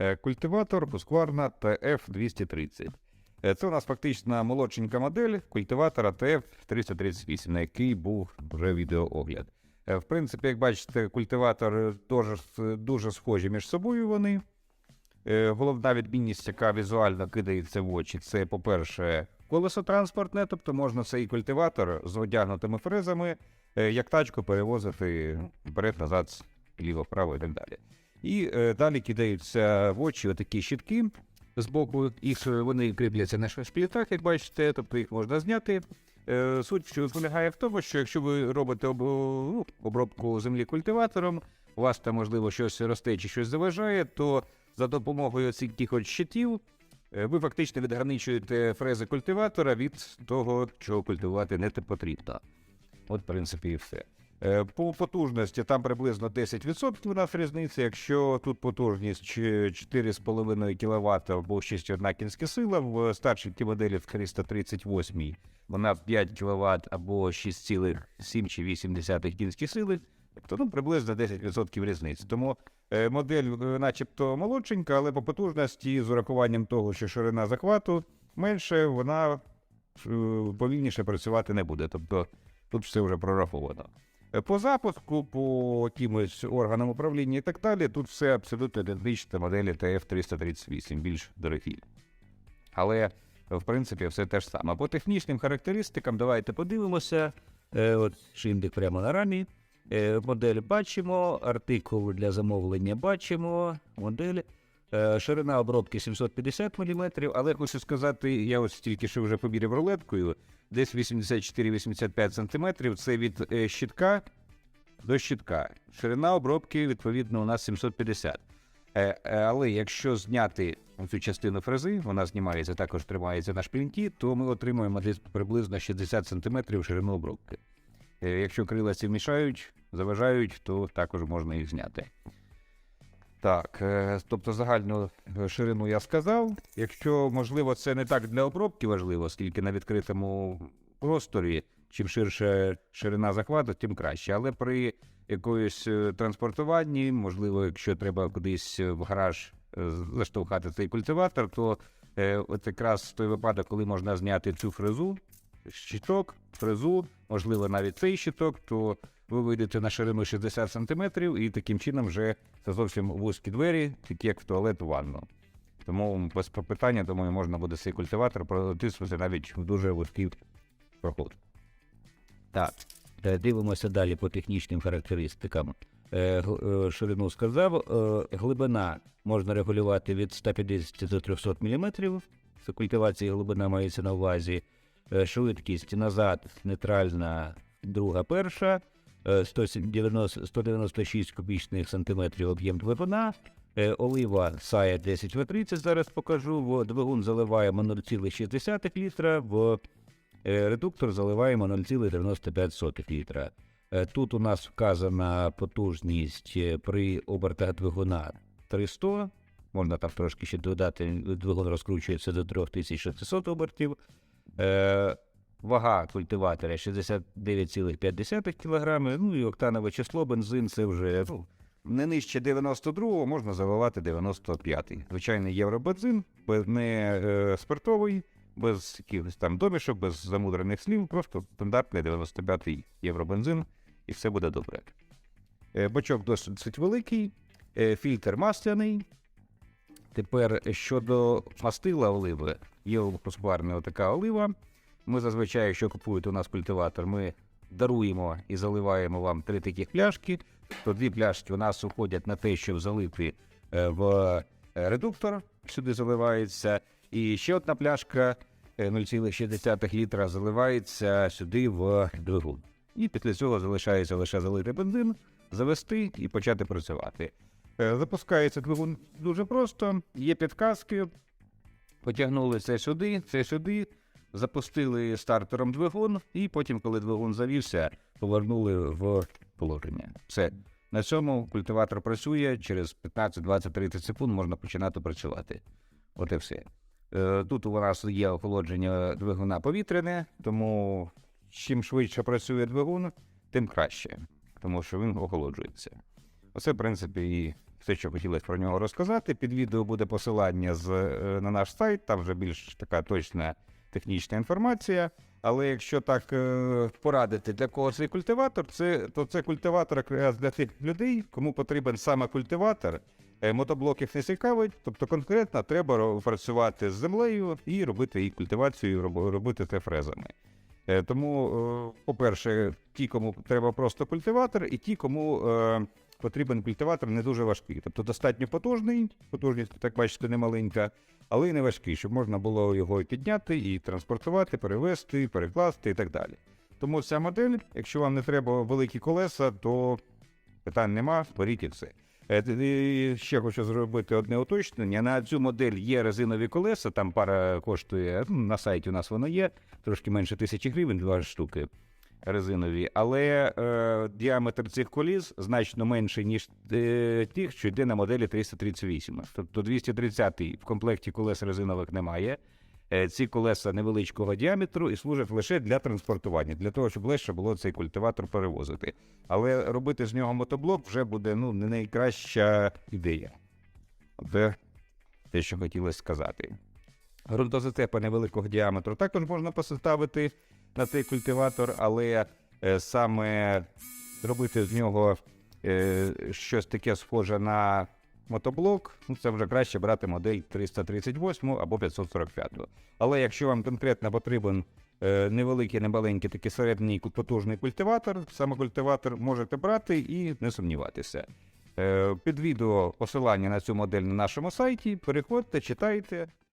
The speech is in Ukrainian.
Е, Культиватор Husqvarna TF230. Е, Це у нас фактично молодшенька модель культиватора TF338, на який був вже відеоогляд. Е, В принципі, як бачите, культиватор дуже, дуже схожі між собою вони. Головна відмінність, яка візуально кидається в очі, це, по-перше, колесо транспортне, тобто можна цей культиватор з одягнутими фрезами, як тачку перевозити вперед-назад, ліво-право і так далі. І е, далі кидаються в очі отакі щітки з боку, їх е, вони кріпляться на шпілітах, як бачите, тобто їх можна зняти. Е, Суть полягає в тому, що якщо ви робите об, ну, обробку землі культиватором, у вас там можливо щось росте чи щось заважає, то за допомогою цих якихось щитів е, ви фактично відграничуєте фрези культиватора від того, чого культивувати не потрібно. От, в принципі, і все. Е, По потужності там приблизно 10% у нас різниця. Якщо тут потужність 4,5 кВт або 6,1 кінська сила, в старшій моделі в 338 вона 5 кВт або 6,7 чи 8 кінські сили, тобто ну, приблизно 10% різниці. Тому е, модель е, начебто молодшенька, але по потужності з урахуванням того, що ширина захвату менше, вона повільніше працювати не буде. Тобто тут все вже прораховано. Е, По запуску, по якимось органам управління і так далі, тут все абсолютно ідентично моделі TF338, більш дорогі. Але, в принципі, все те ж саме. По технічним характеристикам давайте подивимося. Е, от шиндик прямо на рамі. Е, модель бачимо, артикул для замовлення бачимо, модель. Е, ширина обробки 750 мм, але хочу сказати, я ось тільки що вже поміряв рулеткою, десь 84-85 см, це від е, щитка до щитка. Ширина обробки, відповідно, у нас 750. Е, але якщо зняти цю частину фрези, вона знімається, також тримається на шплінті, то ми отримуємо десь приблизно 60 см ширину обробки. Якщо крила ці мішають, заважають, то також можна їх зняти. Так, е, тобто загальну е, ширину я сказав. Якщо, можливо, це не так для обробки важливо, оскільки на відкритому просторі, чим ширше ширина захвату, тим краще. Але при якоюсь е, транспортуванні, можливо, якщо треба кудись в гараж заштовхати цей культиватор, то от якраз той випадок, коли можна зняти цю фрезу, щиток, фрезу, можливо, навіть цей щиток, то ви вийдете на ширину 60 см і таким чином вже це зовсім вузькі двері, такі як в туалет у ванну. Тому без питання, думаю, можна буде цей культиватор протиснути навіть в дуже вузький проход. Так, е, дивимося далі по технічним характеристикам. Е, е, Ширину сказав, глибина можна регулювати від 150 до 300 мм. Це культивація глибина мається на увазі. Е, Швидкість назад, нейтральна, друга, перша. Е, 190 196 кубічних сантиметрів об'єм двигуна. Е, Олива сає 10 в 30 зараз покажу. В двигун заливаємо 0,6 літра, в е, редуктор заливаємо 0,95 літра. Е, Тут у нас вказана потужність е, при обертах двигуна 300. Можна там трошки ще додати, двигун розкручується до 3600 обертів. Е, Вага культиватора 69,5 кг. Ну і октанове число, бензин це вже ну, не нижче 92-го, можна заливати 95-й. Звичайний євробензин, не е, спиртовий, без якихось там домішок, без замудрених слів, просто стандартний 95-й євробензин, і все буде добре. Е, бачок досить великий, е, фільтр масляний. Тепер щодо мастила оливи, є у така олива. Ми зазвичай, якщо купуєте у нас культиватор, ми даруємо і заливаємо вам три таких пляшки. То дві пляшки у нас уходять на те, щоб залити е, в е, редуктор, сюди заливається. І ще одна пляшка е, 0,6 літра заливається сюди в двигун. І після цього залишається лише залити бензин, завести і почати працювати. Е, Запускається двигун дуже просто, є підказки. Потягнули це сюди, це сюди, запустили стартером двигун, і потім, коли двигун завівся, повернули в положення. Все. На цьому культиватор працює, через 15, 20, 30 секунд можна починати працювати. От і все. Е, Тут у нас є охолодження двигуна повітряне, тому чим швидше працює двигун, тим краще, тому що він охолоджується. Оце, в принципі, і все, що хотілося про нього розказати. Під відео буде посилання з, е, на наш сайт, там вже більш така точна технічна інформація. Але якщо так е, порадити, для кого цей культиватор, це, то це культиватор якраз для тих людей, кому потрібен саме культиватор. Е, Мотоблоків не цікавить, тобто конкретно треба працювати з землею і робити її культивацію, роб- робити це фрезами. Тому, по-перше, ті, кому треба просто культиватор, і ті, кому потрібен культиватор не дуже важкий. Тобто достатньо потужний, потужність, так бачите, не маленька, але й не важкий, щоб можна було його і підняти, і транспортувати, перевезти, перекласти і так далі. Тому ця модель, якщо вам не треба великі колеса, то питань нема, беріть і все. Е, і Ще хочу зробити одне уточнення. На цю модель є резинові колеса, там пара коштує, на сайті у нас воно є, трошки менше тисячі гривень, два штуки резинові. Але е, діаметр цих коліс значно менший, ніж е, тих, що йде на моделі 338. Тобто 230 в комплекті колес резинових немає. Е, Ці колеса невеличкого діаметру і служать лише для транспортування, для того, щоб легше було цей культиватор перевозити. Але робити з нього мотоблок вже буде ну, не найкраща ідея. Це те, що хотілося сказати. Грунтозацепи невеликого діаметру також можна поставити на цей культиватор, але е, саме зробити з нього е, щось таке схоже на мотоблок, ну це вже краще брати модель 338 або 545. Але якщо вам конкретно потрібен е, невеликий, немаленький такий середній потужний культиватор, саме культиватор можете брати і не сумніватися. Під відео посилання на цю модель на нашому сайті. Переходьте, читайте.